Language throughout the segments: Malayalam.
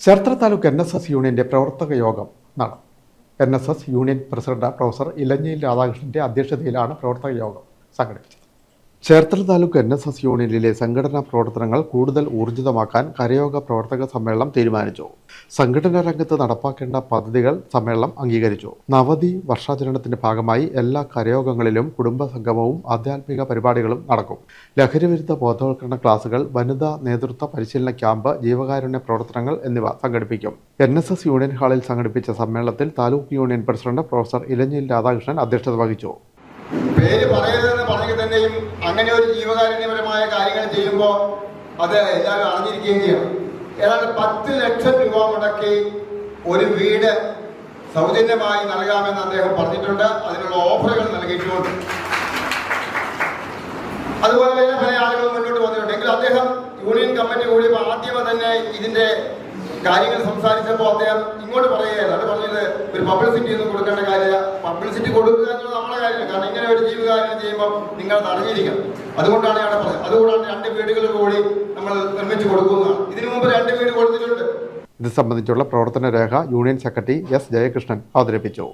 Cherthala taluk N S S യൂണിയന്റെ പ്രവർത്തക യോഗം നടന്നു N S S union president professor Elanjayil രാധാകൃഷ്ണന്റെ അധ്യക്ഷതയിലാണ് പ്രവർത്തക യോഗം സംഘടിപ്പിച്ചത്. Cherthala taluk N S S യൂണിയനിലെ സംഘടനാ പ്രവർത്തനങ്ങൾ കൂടുതൽ ഊർജിതമാക്കാൻ കരയോഗ പ്രവർത്തക സമ്മേളനം തീരുമാനിച്ചു. സംഘടനാ രംഗത്ത് നടപ്പാക്കേണ്ട പദ്ധതികൾ സമ്മേളനം അംഗീകരിച്ചു. നവതി വർഷാചരണത്തിന്റെ ഭാഗമായി എല്ലാ കരയോഗങ്ങളിലും കുടുംബ സംഗമവും ആധ്യാത്മിക പരിപാടികളും നടക്കും. ലഹരിവിരുദ്ധ ബോധവൽക്കരണ ക്ലാസുകൾ വനിതാ നേതൃത്വ പരിശീലന ക്യാമ്പ് ജീവകാരുണ്യ പ്രവർത്തനങ്ങൾ എന്നിവ സംഘടിപ്പിക്കും. എൻ എസ് എസ് യൂണിയൻ ഹാളിൽ സംഘടിപ്പിച്ച സമ്മേളനത്തിൽ taluk union president professor Elanjil Radhakrishnan അധ്യക്ഷത വഹിച്ചു. പേര് പറയരുതെന്ന് പറഞ്ഞെങ്കിൽ തന്നെയും അങ്ങനെ ഒരു ജീവകാരുണ്യപരമായ കാര്യങ്ങൾ ചെയ്യുമ്പോൾ അത് എല്ലാവരും അറിഞ്ഞിരിക്കുകയും ചെയ്യണം. ഏതാണ്ട് പത്ത് ലക്ഷം രൂപ മുടക്കി ഒരു വീട് സൗജന്യമായി നൽകാമെന്ന് അദ്ദേഹം പറഞ്ഞിട്ടുണ്ട്. അതിനുള്ള ഓഫറുകൾ നൽകിയിട്ടുണ്ട്. അതുപോലെ തന്നെ പല ആളുകളും മുന്നോട്ട് വന്നിട്ടുണ്ട്. എങ്കിൽ അദ്ദേഹം യൂണിയൻ കമ്മിറ്റി കൂടിയപ്പോൾ ആദ്യമേ തന്നെ ഇതിന്റെ കാര്യങ്ങൾ സംസാരിച്ചപ്പോൾ അദ്ദേഹം ഇങ്ങോട്ട് പറയുകയാണ് അത് പറഞ്ഞത് ഒരു പബ്ലിസിറ്റി ഒന്നും കൊടുക്കേണ്ട കാര്യമില്ല. പബ്ലിസിറ്റി കൊടുക്കുക എന്നുള്ളത് നമ്മുടെ കാര്യമില്ല. കാരണം ഇങ്ങനെ ഒരു ജീവകാര്യം ചെയ്യുമ്പോൾ നിങ്ങൾ അത് അറിഞ്ഞിരിക്കണം. അതുകൊണ്ടാണ് ഞാൻ പറഞ്ഞത്. അതുകൊണ്ടാണ് രണ്ട് വീടുകൾ കൂടി നമ്മൾ നിർമ്മിച്ചു കൊടുക്കുന്നതാണ്. ഇതിനു മുമ്പ് രണ്ട് വീട് കൊടുത്തിട്ടുണ്ട്. ഇത് സംബന്ധിച്ചുള്ള പ്രവർത്തന രേഖ യൂണിയൻ സെക്രട്ടറി എസ് ജയകൃഷ്ണൻ അവതരിപ്പിച്ചു.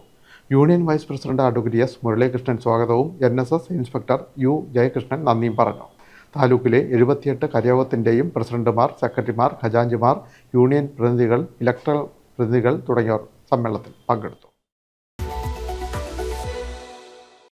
Union vice president advocate S Muralikrishnan സ്വാഗതവും N S S inspector U Jayakrishnan നന്ദിയും പറഞ്ഞു. താലൂക്കിലെ എഴുപത്തിയെട്ട് കരയോഗത്തിന്റെയും പ്രസിഡന്റുമാർ സെക്രട്ടറിമാർ ഖജാഞ്ചിമാർ യൂണിയൻ പ്രതിനിധികൾ ഇലക്ട്രൽ പ്രതിനിധികൾ തുടങ്ങിയവർ സമ്മേളനത്തിൽ പങ്കെടുത്തു.